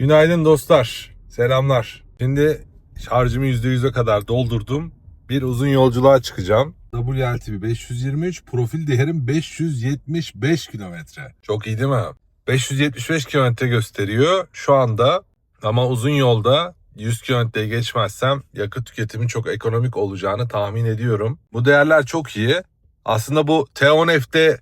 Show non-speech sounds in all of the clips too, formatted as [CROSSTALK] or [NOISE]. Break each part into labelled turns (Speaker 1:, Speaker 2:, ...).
Speaker 1: Günaydın dostlar. Selamlar. Şimdi şarjımı %100'e kadar doldurdum. Bir uzun yolculuğa çıkacağım. WLTV 523, profil değerim 575 kilometre. Çok iyi değil mi? 575 kilometre gösteriyor şu anda ama uzun yolda 100 kilometreyi geçmezsem yakıt tüketimi çok ekonomik olacağını tahmin ediyorum. Bu değerler çok iyi. Aslında bu T10F'de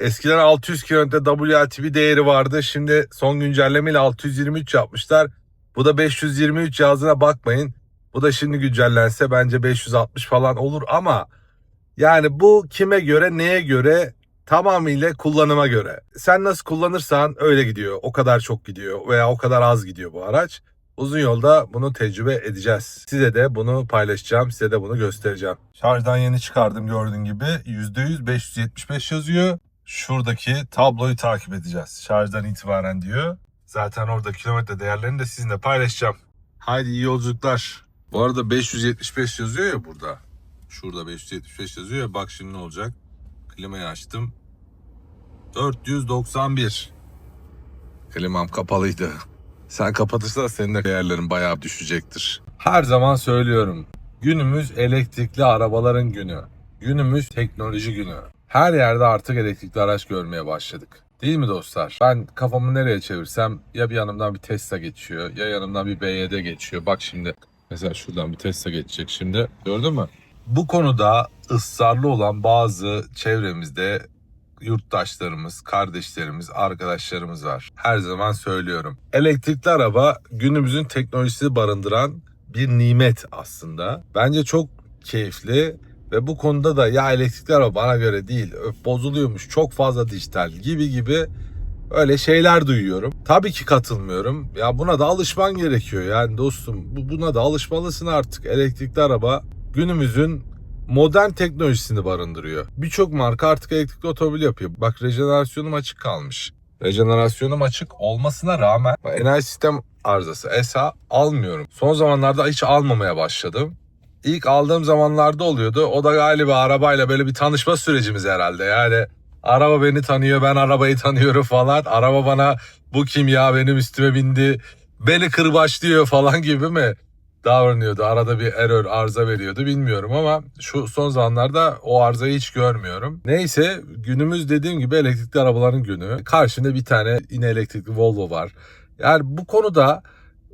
Speaker 1: eskiden 600 kilometre WLTP değeri vardı. Şimdi son güncellemeyle 623 yapmışlar. Bu da 523 yazdığına bakmayın. Bu da şimdi güncellense bence 560 falan olur ama yani bu kime göre neye göre tamamıyla kullanıma göre. Sen nasıl kullanırsan öyle gidiyor. O kadar çok gidiyor veya o kadar az gidiyor bu araç. Uzun yolda bunu tecrübe edeceğiz. Size de bunu paylaşacağım. Size de bunu göstereceğim. Şarjdan yeni çıkardım gördüğün gibi. %100 575 yazıyor. Şuradaki tabloyu takip edeceğiz. Şarjdan itibaren diyor. Zaten orada kilometre değerlerini de sizinle paylaşacağım. Haydi iyi yolculuklar. Bu arada 575 yazıyor ya burada. Şurada 575 yazıyor ya bak şimdi ne olacak. Klimayı açtım. 491. Klimam kapalıydı. Sen kapatırsan senin de değerlerin bayağı düşecektir. Her zaman söylüyorum. Günümüz elektrikli arabaların günü. Günümüz teknoloji günü. Her yerde artık elektrikli araç görmeye başladık. Değil mi dostlar? Ben kafamı nereye çevirsem ya bir yanımdan bir Tesla geçiyor ya yanımdan bir BYD geçiyor. Bak şimdi mesela şuradan bir Tesla geçecek şimdi. Gördün mü? Bu konuda ısrarlı olan bazı çevremizde yurttaşlarımız, kardeşlerimiz, arkadaşlarımız var. Her zaman söylüyorum. Elektrikli araba günümüzün teknolojisini barındıran bir nimet aslında. Bence çok keyifli ve bu konuda da ya elektrikli araba bana göre değil, bozuluyormuş, çok fazla dijital gibi gibi öyle şeyler duyuyorum. Tabii ki katılmıyorum. Ya buna da alışman gerekiyor yani dostum. Bu- Buna da alışmalısın artık. Elektrikli araba günümüzün modern teknolojisini barındırıyor. Birçok marka artık elektrikli otomobil yapıyor. Bak rejenerasyonum açık kalmış. Rejenerasyonum açık olmasına rağmen enerji sistem arızası ESA almıyorum. Son zamanlarda hiç almamaya başladım. İlk aldığım zamanlarda oluyordu. O da galiba arabayla böyle bir tanışma sürecimiz herhalde. Yani araba beni tanıyor, ben arabayı tanıyorum falan. Araba bana bu kim ya benim üstüme bindi, beni kırbaçlıyor falan gibi mi davranıyordu. Arada bir error arıza veriyordu bilmiyorum ama şu son zamanlarda o arızayı hiç görmüyorum. Neyse günümüz dediğim gibi elektrikli arabaların günü. Karşında bir tane yine elektrikli Volvo var. Yani bu konuda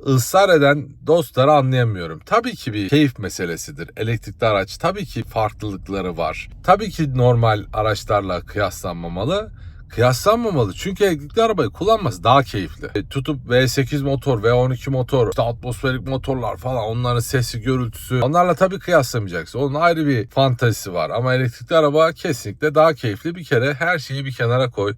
Speaker 1: ısrar eden dostları anlayamıyorum. Tabii ki bir keyif meselesidir. Elektrikli araç tabii ki farklılıkları var. Tabii ki normal araçlarla kıyaslanmamalı. Kıyaslanmamalı çünkü elektrikli arabayı kullanması daha keyifli. E, tutup V8 motor, V12 motor, işte atmosferik motorlar falan onların sesi, görüntüsü onlarla tabii kıyaslamayacaksın. Onun ayrı bir fantazisi var ama elektrikli araba kesinlikle daha keyifli. Bir kere her şeyi bir kenara koy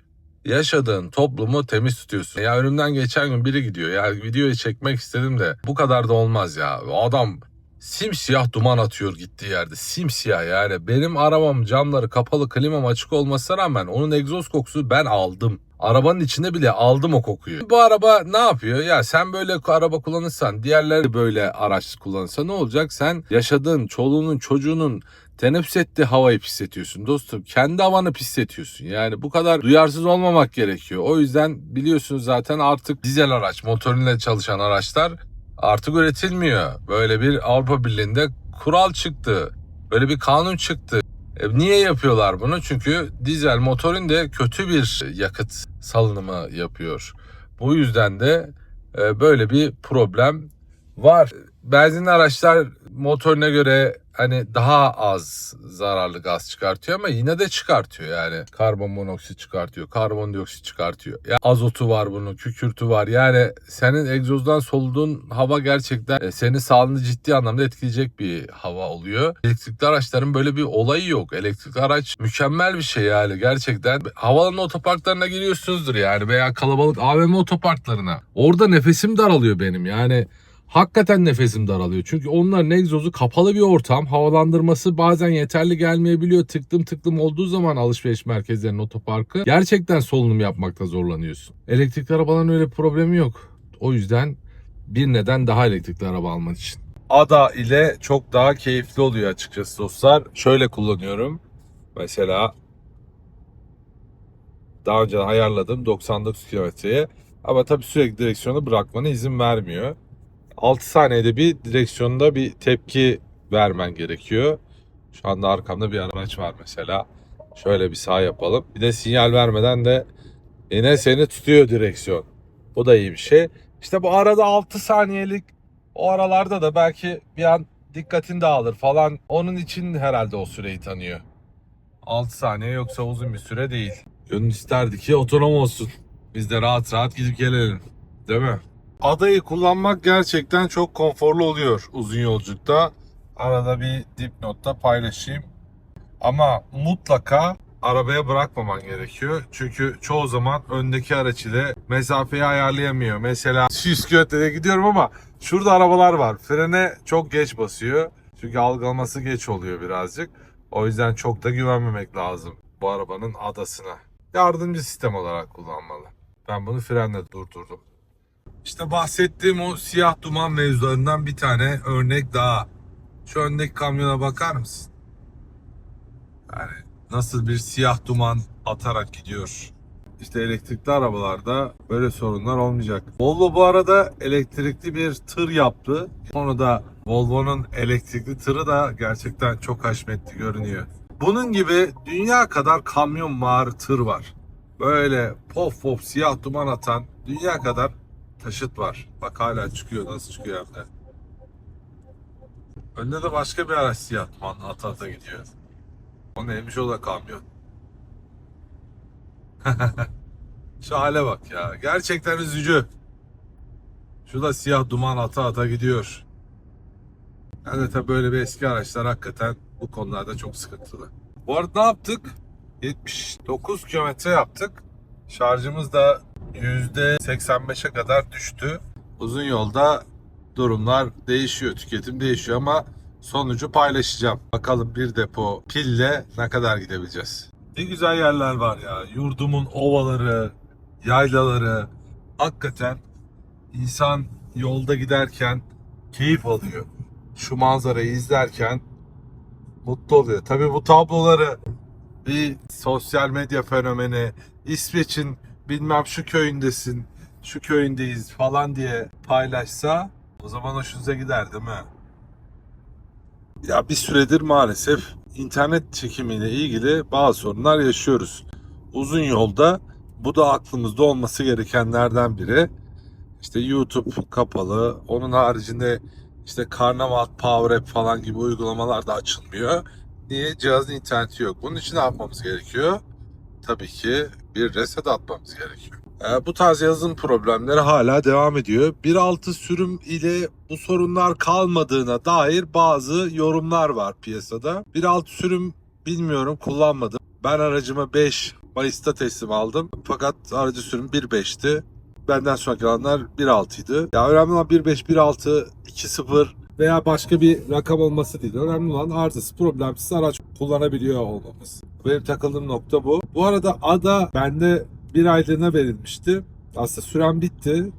Speaker 1: yaşadığın toplumu temiz tutuyorsun. Ya önümden geçen gün biri gidiyor. Ya videoyu çekmek istedim de bu kadar da olmaz ya. Adam simsiyah duman atıyor gittiği yerde. Simsiyah yani. Benim arabam camları kapalı klimam açık olmasına rağmen onun egzoz kokusu ben aldım. Arabanın içinde bile aldım o kokuyu. Bu araba ne yapıyor? Ya sen böyle araba kullanırsan, diğerleri böyle araç kullanırsa ne olacak? Sen yaşadığın çoluğunun, çocuğunun teneffüs ettiği havayı pisletiyorsun dostum. Kendi havanı pisletiyorsun. Yani bu kadar duyarsız olmamak gerekiyor. O yüzden biliyorsunuz zaten artık dizel araç, motoruyla çalışan araçlar artık üretilmiyor. Böyle bir Avrupa Birliği'nde kural çıktı. Böyle bir kanun çıktı. E, niye yapıyorlar bunu? Çünkü dizel motorun de kötü bir yakıt salınımı yapıyor. Bu yüzden de e, böyle bir problem var. Benzinli araçlar motoruna göre hani daha az zararlı gaz çıkartıyor ama yine de çıkartıyor yani. Karbon monoksit çıkartıyor, karbondioksit çıkartıyor. Ya azotu var bunun, kükürtü var. Yani senin egzozdan soluduğun hava gerçekten e, senin sağlığını ciddi anlamda etkileyecek bir hava oluyor. Elektrikli araçların böyle bir olayı yok. Elektrikli araç mükemmel bir şey yani gerçekten. Havalanın otoparklarına giriyorsunuzdur yani veya kalabalık AVM otoparklarına. Orada nefesim daralıyor benim yani. Hakikaten nefesim daralıyor. Çünkü onların egzozu kapalı bir ortam. Havalandırması bazen yeterli gelmeyebiliyor. Tıklım tıklım olduğu zaman alışveriş merkezlerinin otoparkı gerçekten solunum yapmakta zorlanıyorsun. Elektrikli arabaların öyle problemi yok. O yüzden bir neden daha elektrikli araba almak için. Ada ile çok daha keyifli oluyor açıkçası dostlar. Şöyle kullanıyorum. Mesela daha önce ayarladım 99 kilometreye. Ama tabii sürekli direksiyonu bırakmana izin vermiyor. 6 saniyede bir direksiyonda bir tepki vermen gerekiyor. Şu anda arkamda bir araç var mesela. Şöyle bir sağ yapalım. Bir de sinyal vermeden de yine seni tutuyor direksiyon. Bu da iyi bir şey. İşte bu arada 6 saniyelik o aralarda da belki bir an dikkatin dağılır falan. Onun için herhalde o süreyi tanıyor. 6 saniye yoksa uzun bir süre değil. Gönül isterdi ki otonom olsun. Biz de rahat rahat gidip gelelim. Değil mi? Adayı kullanmak gerçekten çok konforlu oluyor uzun yolculukta. Arada bir dipnotta paylaşayım. Ama mutlaka arabaya bırakmaman gerekiyor. Çünkü çoğu zaman öndeki araç ile mesafeyi ayarlayamıyor. Mesela 100 kilometrede gidiyorum ama şurada arabalar var. Frene çok geç basıyor. Çünkü algılaması geç oluyor birazcık. O yüzden çok da güvenmemek lazım bu arabanın adasına. Yardımcı sistem olarak kullanmalı. Ben bunu frenle durdurdum. İşte bahsettiğim o siyah duman mevzularından bir tane örnek daha. Şu öndeki kamyona bakar mısın? Yani nasıl bir siyah duman atarak gidiyor. İşte elektrikli arabalarda böyle sorunlar olmayacak. Volvo bu arada elektrikli bir tır yaptı. Onu da Volvo'nun elektrikli tırı da gerçekten çok haşmetli görünüyor. Bunun gibi dünya kadar kamyon var, tır var. Böyle pof pof siyah duman atan dünya kadar taşıt var. Bak hala çıkıyor nasıl çıkıyor hem de. Önde de başka bir araç siyah duman ata ata gidiyor. O neymiş o da kamyon. [LAUGHS] Şu hale bak ya. Gerçekten üzücü. Şu da siyah duman ata ata gidiyor. Yani tabii böyle bir eski araçlar hakikaten bu konularda çok sıkıntılı. Bu arada ne yaptık? 79 kilometre yaptık. Şarjımız da %85'e kadar düştü. Uzun yolda durumlar değişiyor, tüketim değişiyor ama sonucu paylaşacağım. Bakalım bir depo pille ne kadar gidebileceğiz. Ne güzel yerler var ya. Yurdumun ovaları, yaylaları. Hakikaten insan yolda giderken keyif alıyor. Şu manzarayı izlerken mutlu oluyor. Tabii bu tabloları bir sosyal medya fenomeni İsveç'in bilmem şu köyündesin, şu köyündeyiz falan diye paylaşsa o zaman hoşunuza gider değil mi? Ya bir süredir maalesef internet çekimiyle ilgili bazı sorunlar yaşıyoruz. Uzun yolda bu da aklımızda olması gerekenlerden biri. İşte YouTube kapalı. Onun haricinde işte Karnaval, Power App falan gibi uygulamalar da açılmıyor. Niye? Cihazın interneti yok. Bunun için ne yapmamız gerekiyor? Tabii ki bir reset atmamız gerekiyor. Ee, bu tarz yazılım problemleri hala devam ediyor. 1.6 sürüm ile bu sorunlar kalmadığına dair bazı yorumlar var piyasada. 1.6 sürüm bilmiyorum kullanmadım. Ben aracıma 5 Mayıs'ta teslim aldım. Fakat aracı sürüm 1.5'ti. Benden sonraki alanlar 1.6 idi. Ya önemli olan 1.5, 1.6, 2.0 veya başka bir rakam olması değil. Önemli olan arızası problemsiz araç kullanabiliyor olmamız. Benim takıldığım nokta bu. Bu arada ADA bende bir aylığına verilmişti. Aslında süren bitti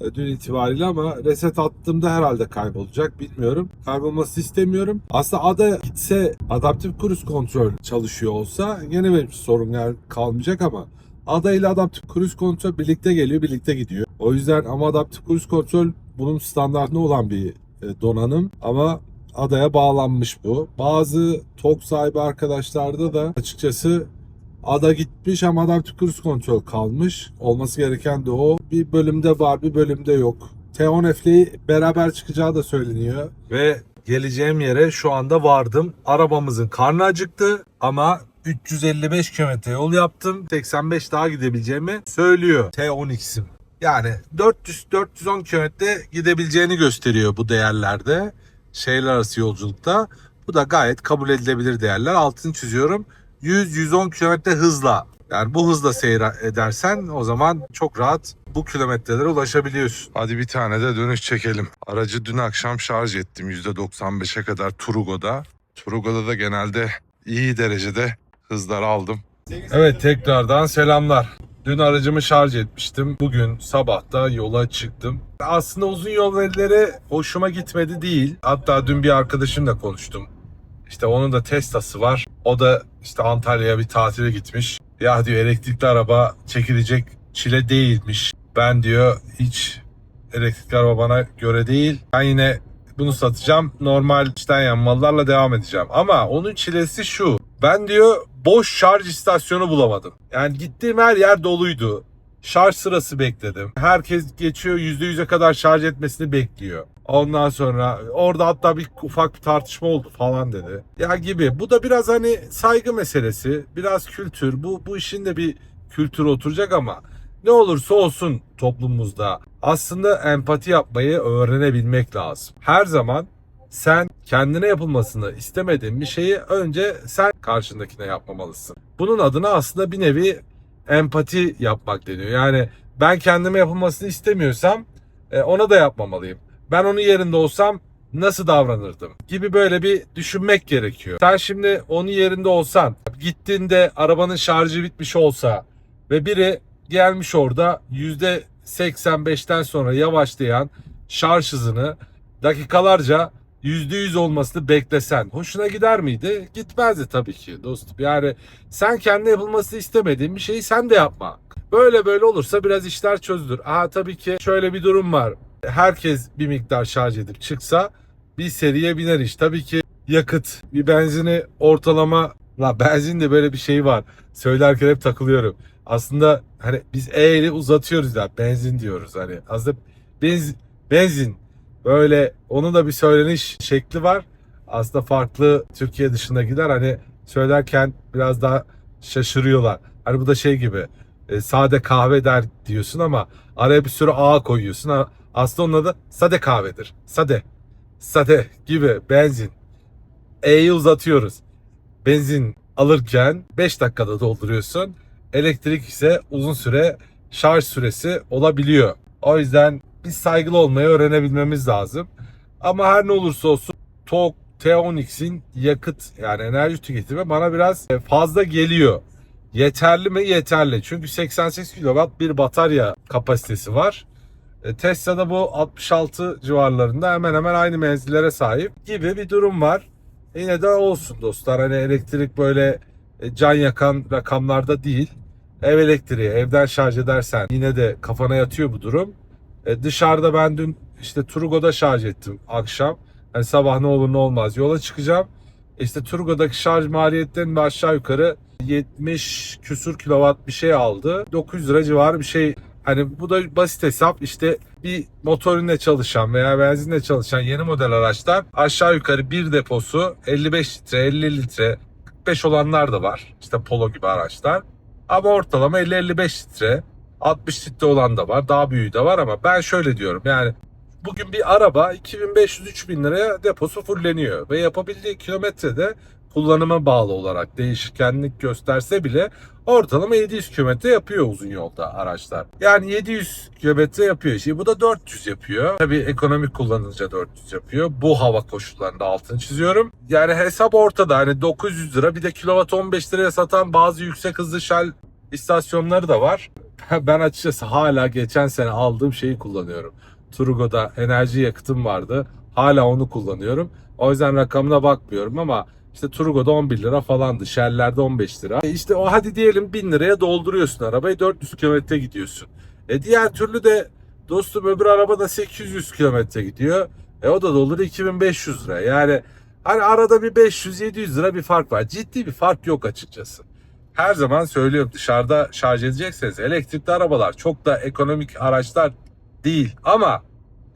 Speaker 1: e, dün itibariyle ama reset attığımda herhalde kaybolacak bilmiyorum. Kaybolması istemiyorum. Aslında ADA gitse adaptif cruise kontrol çalışıyor olsa gene benim sorun kalmayacak ama ADA ile adaptif cruise kontrol birlikte geliyor birlikte gidiyor. O yüzden ama adaptif cruise kontrol bunun standartında olan bir donanım ama adaya bağlanmış bu. Bazı TOK sahibi arkadaşlarda da açıkçası ada gitmiş ama adaptif cruise kontrol kalmış. Olması gereken de o. Bir bölümde var bir bölümde yok. T10F'li beraber çıkacağı da söyleniyor. Ve geleceğim yere şu anda vardım. Arabamızın karnı acıktı ama 355 kilometre yol yaptım. 85 daha gidebileceğimi söylüyor T10X'im. Yani 400-410 kilometre gidebileceğini gösteriyor bu değerlerde. Şehirler arası yolculukta. Bu da gayet kabul edilebilir değerler. Altını çiziyorum. 100-110 kilometre hızla. Yani bu hızla seyir edersen o zaman çok rahat bu kilometrelere ulaşabiliyorsun. Hadi bir tane de dönüş çekelim. Aracı dün akşam şarj ettim %95'e kadar Turugo'da. Turugo'da da genelde iyi derecede hızlar aldım. Evet tekrardan selamlar. Dün aracımı şarj etmiştim. Bugün sabahta yola çıktım. Aslında uzun yol hoşuma gitmedi değil. Hatta dün bir arkadaşımla konuştum. İşte onun da Tesla'sı var. O da işte Antalya'ya bir tatile gitmiş. Ya diyor elektrikli araba çekilecek çile değilmiş. ben diyor hiç elektrikli araba bana göre değil. Ben yine bunu satacağım. Normal içten yanmalılarla devam edeceğim. Ama onun çilesi şu. Ben diyor boş şarj istasyonu bulamadım. Yani gittiğim her yer doluydu. Şarj sırası bekledim. Herkes geçiyor %100'e kadar şarj etmesini bekliyor. Ondan sonra orada hatta bir ufak bir tartışma oldu falan dedi. Ya gibi. Bu da biraz hani saygı meselesi. Biraz kültür. Bu, bu işin de bir kültürü oturacak ama ne olursa olsun toplumumuzda aslında empati yapmayı öğrenebilmek lazım. Her zaman sen kendine yapılmasını istemediğin bir şeyi önce sen karşındakine yapmamalısın. Bunun adına aslında bir nevi empati yapmak deniyor. Yani ben kendime yapılmasını istemiyorsam e, ona da yapmamalıyım. Ben onun yerinde olsam nasıl davranırdım gibi böyle bir düşünmek gerekiyor. Sen şimdi onun yerinde olsan gittiğinde arabanın şarjı bitmiş olsa ve biri gelmiş orada %85'ten sonra yavaşlayan şarj hızını dakikalarca %100 olmasını beklesen hoşuna gider miydi? Gitmezdi tabii ki dostum. Yani sen kendi yapılmasını istemediğin bir şeyi sen de yapma. Böyle böyle olursa biraz işler çözülür. Aha tabii ki şöyle bir durum var. Herkes bir miktar şarj edip çıksa bir seriye biner iş. Tabii ki yakıt, bir benzini ortalama La benzin de böyle bir şey var. Söylerken hep takılıyorum. Aslında hani biz E'li uzatıyoruz ya benzin diyoruz hani. Aslında benzin, benzin böyle onun da bir söyleniş şekli var. Aslında farklı Türkiye dışındakiler hani söylerken biraz daha şaşırıyorlar. Hani bu da şey gibi e, sade kahve der diyorsun ama araya bir sürü A koyuyorsun. Ha, Aslında onun adı sade kahvedir. Sade. Sade gibi benzin. E'yi uzatıyoruz benzin alırken 5 dakikada dolduruyorsun. Elektrik ise uzun süre şarj süresi olabiliyor. O yüzden biz saygılı olmayı öğrenebilmemiz lazım. Ama her ne olursa olsun TOG T10X'in yakıt yani enerji tüketimi bana biraz fazla geliyor. Yeterli mi? Yeterli. Çünkü 88 kW bir batarya kapasitesi var. E, Tesla'da bu 66 civarlarında hemen hemen aynı menzillere sahip gibi bir durum var. Yine de olsun dostlar. Hani elektrik böyle e, can yakan rakamlarda değil. Ev elektriği evden şarj edersen yine de kafana yatıyor bu durum. E, dışarıda ben dün işte Turgo'da şarj ettim akşam. Hani sabah ne olur ne olmaz yola çıkacağım. İşte Turgo'daki şarj maliyetlerinin aşağı yukarı 70 küsur kilowatt bir şey aldı. 900 lira civarı bir şey Hani bu da basit hesap işte bir motorunla çalışan veya benzinle çalışan yeni model araçlar aşağı yukarı bir deposu 55 litre 50 litre 45 olanlar da var. İşte Polo gibi araçlar. Ama ortalama 50-55 litre 60 litre olan da var. Daha büyüğü de var ama ben şöyle diyorum yani bugün bir araba 2500-3000 liraya deposu fulleniyor ve yapabildiği kilometrede kullanıma bağlı olarak değişkenlik gösterse bile ortalama 700 kilometre yapıyor uzun yolda araçlar. Yani 700 kilometre yapıyor. Şimdi bu da 400 yapıyor. Tabii ekonomik kullanınca 400 yapıyor. Bu hava koşullarında altını çiziyorum. Yani hesap ortada. Hani 900 lira bir de kilowatt 15 liraya satan bazı yüksek hızlı Shell istasyonları da var. [LAUGHS] Ben açıkçası hala geçen sene aldığım şeyi kullanıyorum. Turgo'da enerji yakıtım vardı. Hala onu kullanıyorum. O yüzden rakamına bakmıyorum ama işte Turgo'da 11 lira falandı. Shell'lerde 15 lira. E işte o hadi diyelim 1000 liraya dolduruyorsun arabayı 400 kilometre gidiyorsun. E diğer türlü de dostum öbür araba da 800 kilometre gidiyor. E o da doldur 2500 lira. Yani hani arada bir 500-700 lira bir fark var. Ciddi bir fark yok açıkçası. Her zaman söylüyorum dışarıda şarj edecekseniz elektrikli arabalar çok da ekonomik araçlar değil. Ama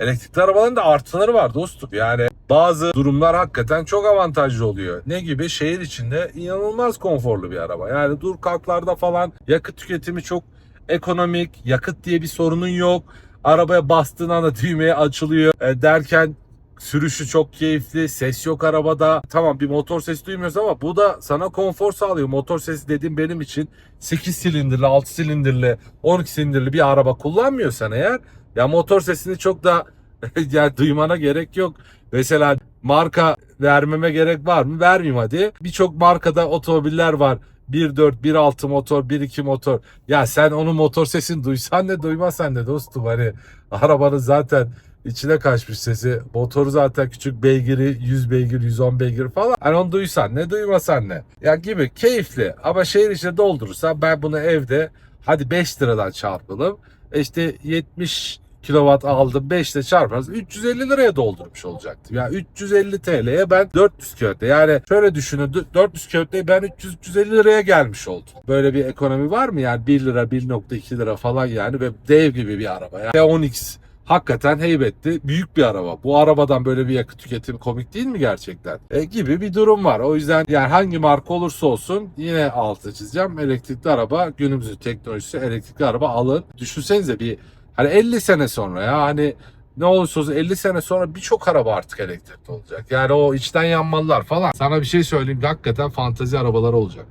Speaker 1: elektrikli arabaların da artıları var dostum. Yani bazı durumlar hakikaten çok avantajlı oluyor. Ne gibi? Şehir içinde inanılmaz konforlu bir araba. Yani dur kalklarda falan yakıt tüketimi çok ekonomik. Yakıt diye bir sorunun yok. Arabaya bastığın anda [LAUGHS] düğmeye açılıyor e, derken sürüşü çok keyifli. Ses yok arabada. Tamam bir motor sesi duymuyoruz ama bu da sana konfor sağlıyor. Motor sesi dediğim benim için 8 silindirli, 6 silindirli, 12 silindirli bir araba kullanmıyorsan eğer ya motor sesini çok da [LAUGHS] yani duymana gerek yok. Mesela marka vermeme gerek var mı? Vermeyeyim hadi. Birçok markada otomobiller var. 1.4, 1.6 motor, 1.2 motor. Ya sen onun motor sesini duysan ne duymasan ne dostum. Hani arabanın zaten içine kaçmış sesi. Motoru zaten küçük beygiri 100 beygir 110 beygir falan. Hani onu duysan ne duymasan ne. Ya gibi keyifli ama şehir içinde doldurursan ben bunu evde hadi 5 liradan çarpalım. E İşte 70 kilowatt aldım 5 ile çarparız 350 liraya doldurmuş olacaktım. Yani 350 TL'ye ben 400 kilometre yani şöyle düşünün 400 kilometreye ben 300-350 liraya gelmiş oldum. Böyle bir ekonomi var mı yani 1 lira 1.2 lira falan yani ve dev gibi bir araba. Yani 10X hakikaten heybetli büyük bir araba. Bu arabadan böyle bir yakıt tüketimi komik değil mi gerçekten? E, gibi bir durum var. O yüzden yani hangi marka olursa olsun yine altı çizeceğim. Elektrikli araba günümüzün teknolojisi elektrikli araba alın. Düşünsenize bir hani 50 sene sonra ya hani ne olursa olsun 50 sene sonra birçok araba artık elektrikli olacak. Yani o içten yanmalılar falan. Sana bir şey söyleyeyim hakikaten fantazi arabalar olacak.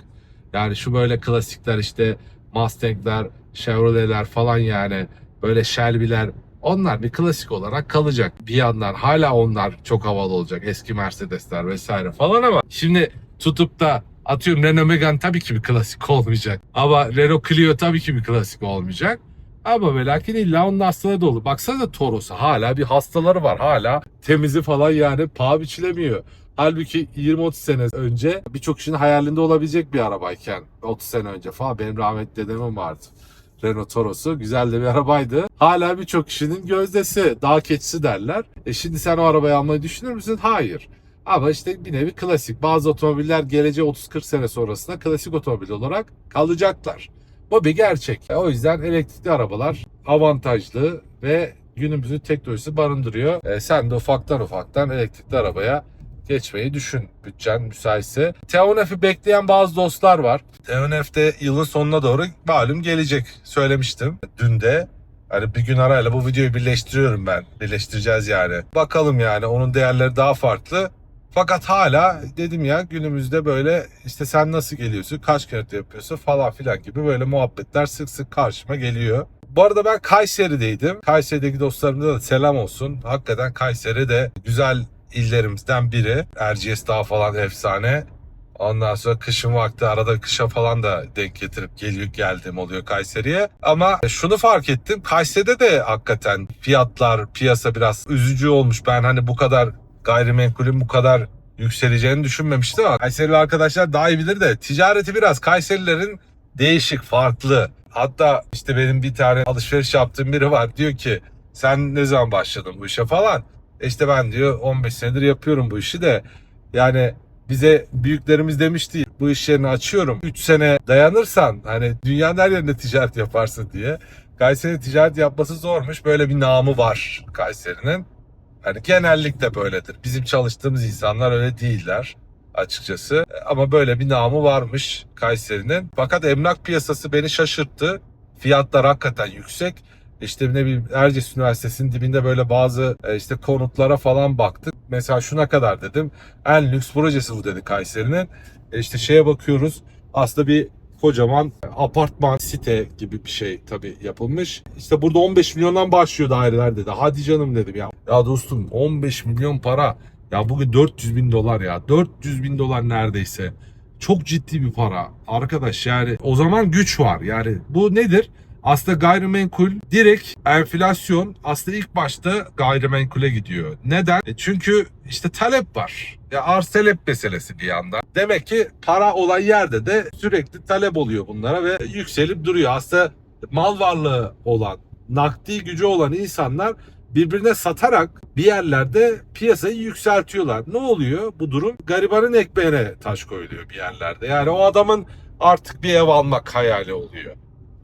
Speaker 1: Yani şu böyle klasikler işte Mustang'ler, Chevrolet'ler falan yani böyle Shelby'ler onlar bir klasik olarak kalacak. Bir yandan hala onlar çok havalı olacak. Eski Mercedesler vesaire falan ama şimdi tutup da atıyorum Renault Megane tabii ki bir klasik [LAUGHS] olmayacak. Ama Renault Clio tabii ki bir klasik olmayacak. Ama ve lakin illa onun hastaları da olur. Baksanıza Toros'a hala bir hastaları var. Hala temizi falan yani paha biçilemiyor. Halbuki 20-30 sene önce birçok kişinin hayalinde olabilecek bir arabayken 30 sene önce falan benim rahmetli dedemin vardı. Renault Toros'u güzel de bir arabaydı. Hala birçok kişinin gözdesi, dağ keçisi derler. E şimdi sen o arabayı almayı düşünür müsün? Hayır. Ama işte bir nevi klasik. Bazı otomobiller geleceğe 30-40 sene sonrasında klasik otomobil olarak kalacaklar. Bu bir gerçek. E, O yüzden elektrikli arabalar avantajlı ve günümüzün teknolojisi barındırıyor. E, sen de ufaktan ufaktan elektrikli arabaya geçmeyi düşün bütçen müsaitse. TEONF'i bekleyen bazı dostlar var. TEONF de yılın sonuna doğru malum gelecek söylemiştim dün de. Hani bir gün arayla bu videoyu birleştiriyorum ben. Birleştireceğiz yani. Bakalım yani onun değerleri daha farklı. Fakat hala dedim ya günümüzde böyle işte sen nasıl geliyorsun, kaç kilometre yapıyorsun falan filan gibi böyle muhabbetler sık sık karşıma geliyor. Bu arada ben Kayseri'deydim. Kayseri'deki dostlarımıza da selam olsun. Hakikaten Kayseri de güzel illerimizden biri. Erciyes Dağı falan efsane. Ondan sonra kışın vakti arada kışa falan da denk getirip geliyor geldim oluyor Kayseri'ye. Ama şunu fark ettim. Kayseri'de de hakikaten fiyatlar, piyasa biraz üzücü olmuş. Ben hani bu kadar gayrimenkulün bu kadar yükseleceğini düşünmemiştim ama Kayserili arkadaşlar daha iyi bilir de ticareti biraz Kayserilerin değişik, farklı. Hatta işte benim bir tane alışveriş yaptığım biri var. Diyor ki sen ne zaman başladın bu işe falan. İşte ben diyor 15 senedir yapıyorum bu işi de yani bize büyüklerimiz demişti bu iş yerini açıyorum 3 sene dayanırsan hani dünyanın her yerinde ticaret yaparsın diye. Kayseri ticaret yapması zormuş böyle bir namı var Kayseri'nin. Hani genellikle böyledir. Bizim çalıştığımız insanlar öyle değiller açıkçası. Ama böyle bir namı varmış Kayseri'nin. Fakat emlak piyasası beni şaşırttı. Fiyatlar hakikaten yüksek. İşte ne bileyim Erciyes Üniversitesi'nin dibinde böyle bazı e, işte konutlara falan baktık. Mesela şuna kadar dedim. En lüks projesi bu dedi Kayseri'nin. E işte şeye bakıyoruz. Aslında bir kocaman apartman site gibi bir şey tabii yapılmış. İşte burada 15 milyondan başlıyor daireler dedi. Hadi canım dedim ya. Ya dostum 15 milyon para. Ya bugün 400 bin dolar ya. 400 bin dolar neredeyse. Çok ciddi bir para. Arkadaş yani o zaman güç var. Yani bu nedir? Aslında gayrimenkul direkt enflasyon aslında ilk başta gayrimenkule gidiyor. Neden? E çünkü işte talep var. Ya arz talep meselesi bir yandan. Demek ki para olan yerde de sürekli talep oluyor bunlara ve yükselip duruyor. Aslında mal varlığı olan, nakdi gücü olan insanlar birbirine satarak bir yerlerde piyasayı yükseltiyorlar. Ne oluyor bu durum? Garibanın ekmeğine taş koyuluyor bir yerlerde. Yani o adamın artık bir ev almak hayali oluyor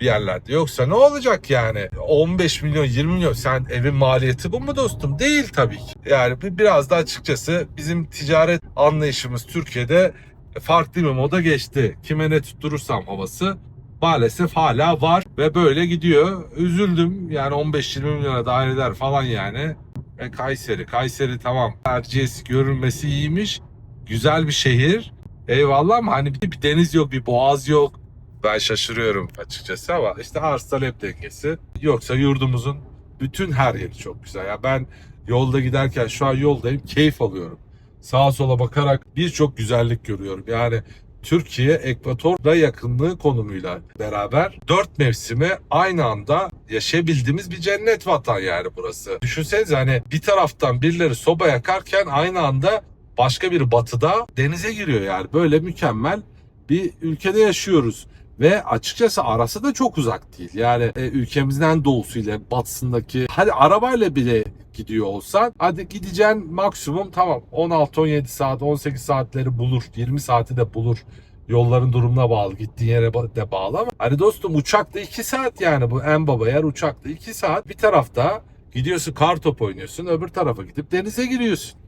Speaker 1: bir yerlerde. Yoksa ne olacak yani? 15 milyon 20 milyon sen evin maliyeti bu mu dostum? Değil tabii ki. Yani bir- biraz da açıkçası bizim ticaret anlayışımız Türkiye'de farklı bir moda geçti. Kime ne tutturursam havası maalesef hala var ve böyle gidiyor. Üzüldüm yani 15-20 milyona daireler falan yani. Ve Kayseri, Kayseri tamam Erciyes görünmesi iyiymiş. Güzel bir şehir. Eyvallah ama hani bir, bir deniz yok, bir boğaz yok. Ben şaşırıyorum açıkçası ama işte arz talep dengesi. Yoksa yurdumuzun bütün her yeri çok güzel. Ya ben yolda giderken şu an yoldayım keyif alıyorum. Sağa sola bakarak birçok güzellik görüyorum. Yani Türkiye ekvatora yakınlığı konumuyla beraber dört mevsimi aynı anda yaşayabildiğimiz bir cennet vatan yani burası. Düşünsenize hani bir taraftan birileri soba yakarken aynı anda başka bir batıda denize giriyor yani. Böyle mükemmel bir ülkede yaşıyoruz. Ve açıkçası arası da çok uzak değil. Yani e, ülkemizin en doğusuyla batısındaki hadi arabayla bile gidiyor olsan hadi gideceksin maksimum tamam 16-17 saat 18 saatleri bulur 20 saati de bulur yolların durumuna bağlı gittiğin yere de bağlı ama hani dostum uçakta 2 saat yani bu en baba yer uçakta 2 saat bir tarafta gidiyorsun kar top oynuyorsun öbür tarafa gidip denize giriyorsun.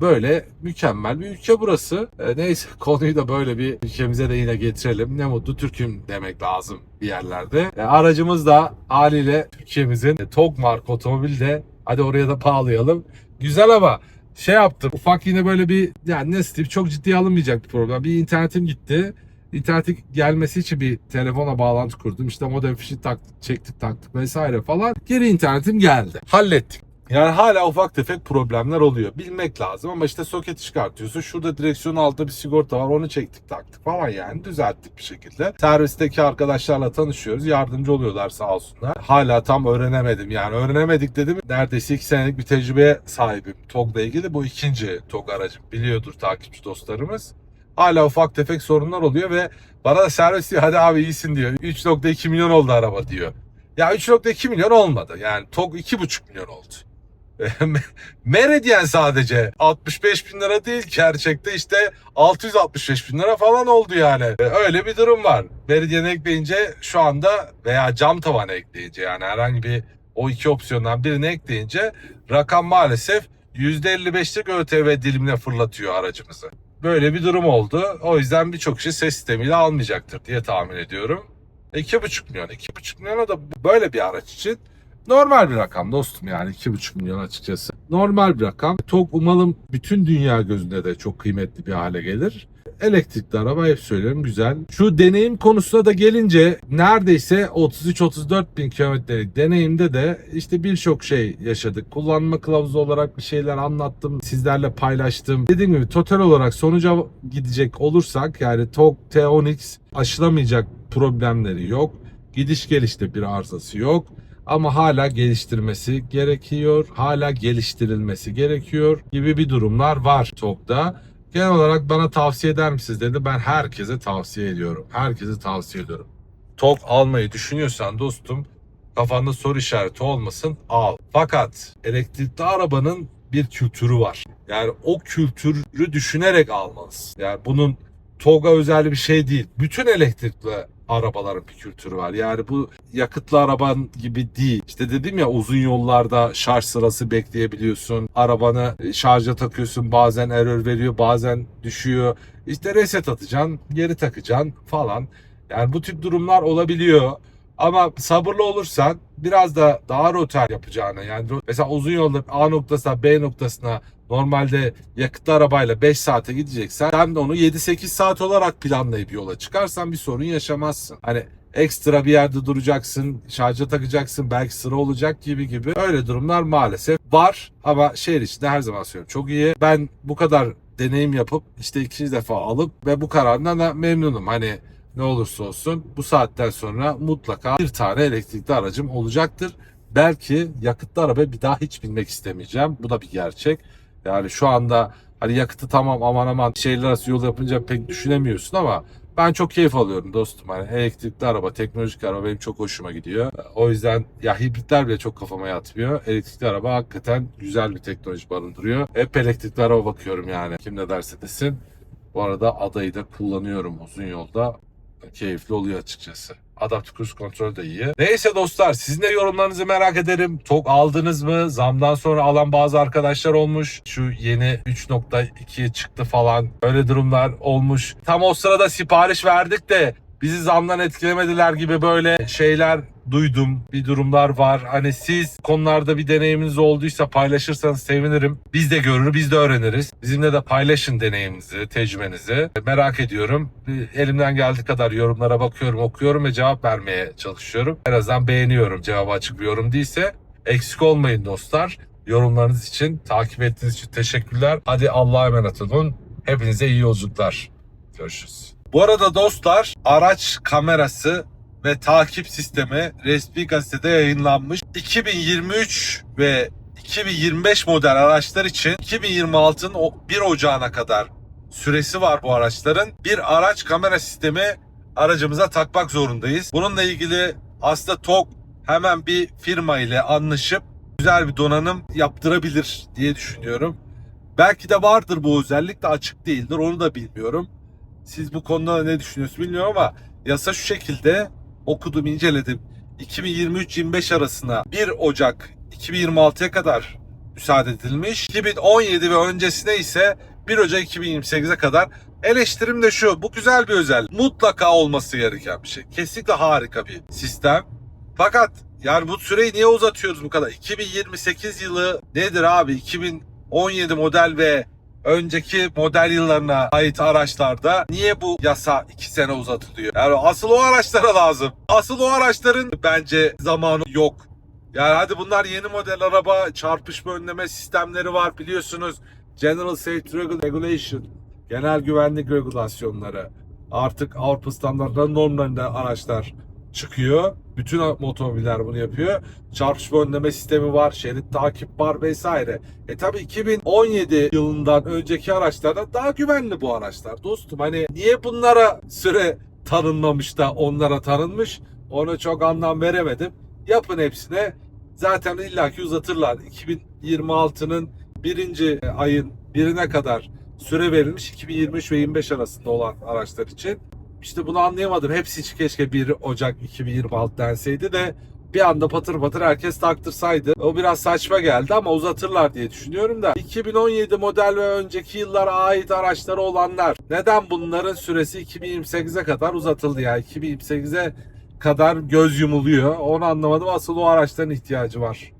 Speaker 1: Böyle mükemmel bir ülke burası. E, neyse [LAUGHS] konuyu da böyle bir ülkemize de yine getirelim. Ne mutlu Türk'üm demek lazım bir yerlerde. E, aracımız da haliyle Türkiye'mizin e, TOG marka otomobil de hadi oraya da bağlayalım. Güzel ama şey yaptım. Ufak yine böyle bir yani nasıl diyeyim çok ciddiye alınmayacak bir problem. Bir internetim gitti. İnternetin gelmesi için bir telefona bağlantı kurdum. İşte modem fişi taktık, çektik taktık vesaire falan. Geri internetim geldi. Hallettik. Yani hala ufak tefek problemler oluyor. Bilmek lazım ama işte soketi çıkartıyorsun. Şurada direksiyonun altında bir sigorta var. Onu çektik taktık falan yani. Düzelttik bir şekilde. Servisteki arkadaşlarla tanışıyoruz. Yardımcı oluyorlar sağ olsunlar. Hala tam öğrenemedim. Yani öğrenemedik dedim. Neredeyse iki senelik bir tecrübeye sahibim. TOG'la ilgili. Bu ikinci TOG aracım. Biliyordur takipçi dostlarımız. Hala ufak tefek sorunlar oluyor ve bana da servis diyor hadi abi iyisin diyor. 3.2 milyon oldu araba diyor. Ya 3.2 milyon olmadı. Yani TOG 2.5 milyon oldu. [LAUGHS] Meridian sadece 65 bin lira değil gerçekte işte 665 bin lira falan oldu yani. E, Öyle bir durum var. Meridian ekleyince şu anda veya cam tavanı ekleyince yani herhangi bir o iki opsiyondan birini ekleyince rakam maalesef %55'lik ÖTV dilimine fırlatıyor aracımızı. Böyle bir durum oldu. O yüzden birçok kişi ses sistemiyle almayacaktır diye tahmin ediyorum. 2,5 milyon. 2,5 milyona da böyle bir araç için Normal bir rakam dostum yani 2,5 milyon açıkçası. Normal bir rakam. TOG umalım bütün dünya gözünde de çok kıymetli bir hale gelir. Elektrikli araba hep söylüyorum güzel. Şu deneyim konusuna da gelince neredeyse 33-34 bin kilometrelik deneyimde de işte birçok şey yaşadık. Kullanma kılavuzu olarak bir şeyler anlattım. Sizlerle paylaştım. Dediğim gibi total olarak sonuca gidecek olursak yani TOG T10X aşılamayacak problemleri yok. Gidiş gelişte bir arızası yok ama hala geliştirmesi gerekiyor. Hala geliştirilmesi gerekiyor gibi bir durumlar var TOG'da. Genel olarak bana tavsiye eder misiniz dedi. Ben herkese tavsiye ediyorum. Herkese tavsiye ediyorum. TOG almayı düşünüyorsan dostum kafanda soru işareti olmasın al. Fakat elektrikli arabanın bir kültürü var. Yani o kültürü düşünerek almalısın. Yani bunun TOG'a özel bir şey değil. Bütün elektrikli arabaların bir kültürü var. Yani bu yakıtlı araban gibi değil. İşte dedim ya uzun yollarda şarj sırası bekleyebiliyorsun. Arabanı şarja takıyorsun bazen error veriyor bazen düşüyor. İşte reset atacaksın geri takacaksın falan. Yani bu tip durumlar olabiliyor. Ama sabırlı olursan biraz da daha rotar yapacağını yani mesela uzun yolda A noktasına B noktasına normalde yakıtlı arabayla 5 saate gideceksen sen de onu 7-8 saat olarak planlayıp yola çıkarsan bir sorun yaşamazsın. Hani ekstra bir yerde duracaksın, şarja takacaksın, belki sıra olacak gibi gibi öyle durumlar maalesef var ama şehir içinde her zaman söylüyorum çok iyi. Ben bu kadar deneyim yapıp işte ikinci defa alıp ve bu karardan da memnunum. Hani ne olursa olsun bu saatten sonra mutlaka bir tane elektrikli aracım olacaktır. Belki yakıtlı araba bir daha hiç binmek istemeyeceğim. Bu da bir gerçek. Yani şu anda hani yakıtı tamam aman aman şehirler arası yol yapınca pek düşünemiyorsun ama ben çok keyif alıyorum dostum. Hani elektrikli araba, teknolojik araba benim çok hoşuma gidiyor. O yüzden ya hibritler bile çok kafama yatmıyor. Elektrikli araba hakikaten güzel bir teknoloji barındırıyor. Hep elektrikli araba bakıyorum yani. Kim ne derse desin. Bu arada adayı da kullanıyorum uzun yolda. Keyifli oluyor açıkçası. Adaptif cruise kontrol de iyi. Neyse dostlar sizin de yorumlarınızı merak ederim. TOG aldınız mı? Zamdan sonra alan bazı arkadaşlar olmuş. Şu yeni 3.2'ye çıktı falan. Öyle durumlar olmuş. Tam o sırada sipariş verdik de bizi zamdan etkilemediler gibi böyle şeyler duydum. Bir durumlar var. Hani siz konularda bir deneyiminiz olduysa paylaşırsanız sevinirim. Biz de görür, biz de öğreniriz. Bizimle de paylaşın deneyiminizi, tecrübenizi. Merak ediyorum. Elimden geldiği kadar yorumlara bakıyorum, okuyorum ve cevap vermeye çalışıyorum. En azından beğeniyorum cevabı açık bir yorum değilse. Eksik olmayın dostlar. Yorumlarınız için, takip ettiğiniz için teşekkürler. Hadi Allah'a emanet olun. Hepinize iyi yolculuklar. Görüşürüz. Bu arada dostlar araç kamerası ve takip sistemi resmi gazetede yayınlanmış. 2023 ve 2025 model araçlar için 2026'ın o 1 Ocağı'na kadar süresi var bu araçların. Bir araç kamera sistemi aracımıza takmak zorundayız. Bununla ilgili aslında TOG hemen bir firma ile anlaşıp güzel bir donanım yaptırabilir diye düşünüyorum. Belki de vardır bu özellik de açık değildir onu da bilmiyorum. Siz bu konuda ne düşünüyorsunuz bilmiyorum ama yasa şu şekilde okudum inceledim. 2023-25 arasına 1 Ocak 2026'ya kadar müsaade edilmiş. 2017 ve öncesine ise 1 Ocak 2028'e kadar eleştirim de şu. Bu güzel bir özellik. Mutlaka olması gereken bir şey. Kesinlikle harika bir sistem. Fakat yani bu süreyi niye uzatıyoruz bu kadar? 2028 yılı nedir abi? 2017 model ve önceki model yıllarına ait araçlarda niye bu yasa 2 sene uzatılıyor? Yani asıl o araçlara lazım. Asıl o araçların bence zamanı yok. Yani hadi bunlar yeni model araba çarpışma önleme sistemleri var biliyorsunuz. General Safety Regu- Regulation, genel güvenlik regülasyonları. Artık Avrupa standartları normlarında araçlar çıkıyor. Bütün otomobiller bunu yapıyor. Çarpışma önleme sistemi var, şerit takip var vesaire. E tabi 2017 yılından önceki araçlarda daha güvenli bu araçlar dostum. Hani niye bunlara süre tanınmamış da onlara tanınmış? Ona çok anlam veremedim. Yapın hepsine. Zaten illaki uzatırlar. 2026'nın birinci ayın birine kadar süre verilmiş 2023 ve 25 arasında olan araçlar için. İşte bunu anlayamadım. Hepsi için keşke 1 Ocak 2026 denseydi de bir anda patır patır herkes taktırsaydı. O biraz saçma geldi ama uzatırlar diye düşünüyorum da. 2017 model ve önceki yıllara ait araçları olanlar neden bunların süresi 2028'e kadar uzatıldı ya? 2028'e kadar göz yumuluyor. Onu anlamadım. Asıl o araçların ihtiyacı var.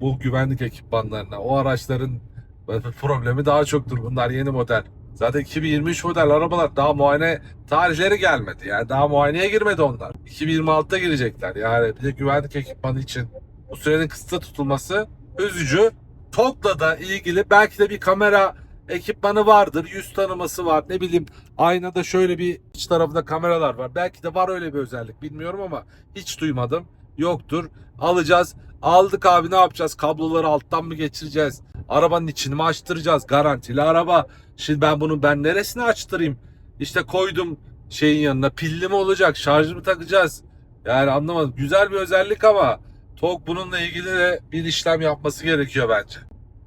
Speaker 1: Bu güvenlik ekipmanlarına. O araçların [LAUGHS] problemi daha çoktur. Bunlar yeni model. Zaten 2023 model arabalar daha muayene tarihleri gelmedi. Yani daha muayeneye girmedi onlar. 2026'da girecekler. Yani bir de güvenlik ekipmanı için bu sürenin kısıtlı tutulması üzücü. TOG'la da ilgili belki de bir kamera ekipmanı vardır. Yüz tanıması var. Ne bileyim aynada şöyle bir iç tarafında kameralar var. Belki de var öyle bir özellik bilmiyorum ama hiç duymadım. Yoktur. Alacağız. Aldık abi ne yapacağız? Kabloları alttan mı geçireceğiz? Arabanın içini mi açtıracağız? Garantili araba. Şimdi ben bunu ben neresine açtırayım? İşte koydum şeyin yanına pilli mi olacak? Şarjı mı takacağız? Yani anlamadım. Güzel bir özellik ama TOG bununla ilgili de bir işlem yapması gerekiyor bence.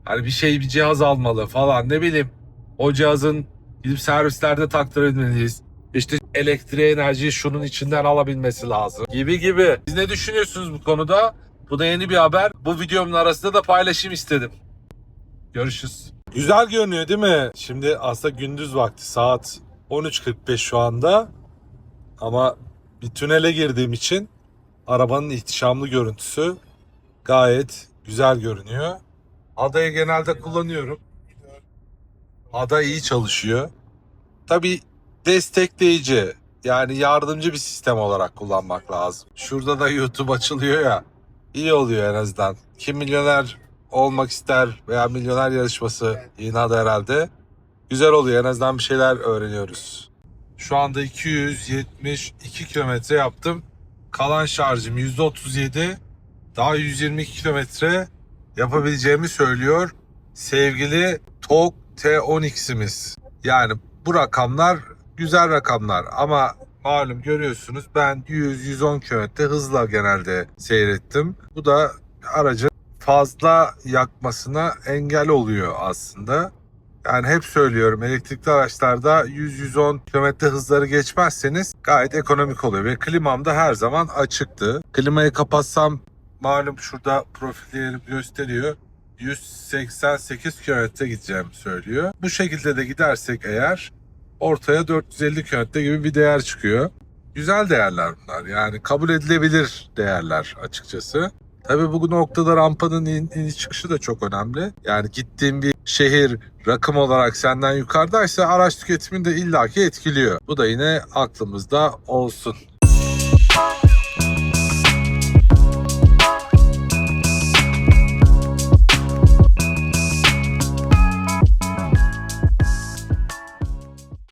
Speaker 1: Hani bir şey bir cihaz almalı falan ne bileyim. O cihazın gidip servislerde taktırabilmeliyiz. İşte elektriğe enerjiyi şunun içinden alabilmesi lazım. Gibi gibi. Siz ne düşünüyorsunuz bu konuda? Bu da yeni bir haber. Bu videomun arasında da paylaşayım istedim. Görüşürüz. Güzel görünüyor değil mi? Şimdi aslında gündüz vakti saat 13.45 şu anda. Ama bir tünele girdiğim için arabanın ihtişamlı görüntüsü gayet güzel görünüyor. Adayı genelde kullanıyorum. Ada iyi çalışıyor. Tabii destekleyici yani yardımcı bir sistem olarak kullanmak lazım. Şurada da YouTube açılıyor ya. İyi oluyor en azından. Kim milyoner olmak ister veya milyoner yarışması yine adı herhalde. Güzel oluyor en azından bir şeyler öğreniyoruz. Şu anda 272 kilometre yaptım. Kalan şarjım %37. Daha 122 kilometre yapabileceğimi söylüyor. Sevgili TOG T10X'imiz. Yani bu rakamlar güzel rakamlar ama malum görüyorsunuz ben 100-110 kilometre hızla genelde seyrettim. Bu da aracın fazla yakmasına engel oluyor aslında. Yani hep söylüyorum elektrikli araçlarda 100-110 km hızları geçmezseniz gayet ekonomik oluyor. Ve klimam da her zaman açıktı. Klimayı kapatsam malum şurada profillerim gösteriyor. 188 km gideceğim söylüyor. Bu şekilde de gidersek eğer ortaya 450 km gibi bir değer çıkıyor. Güzel değerler bunlar. Yani kabul edilebilir değerler açıkçası. Tabii bu noktada rampanın in, iniş çıkışı da çok önemli. Yani gittiğin bir şehir rakım olarak senden yukarıdaysa araç tüketimini de illaki etkiliyor. Bu da yine aklımızda olsun.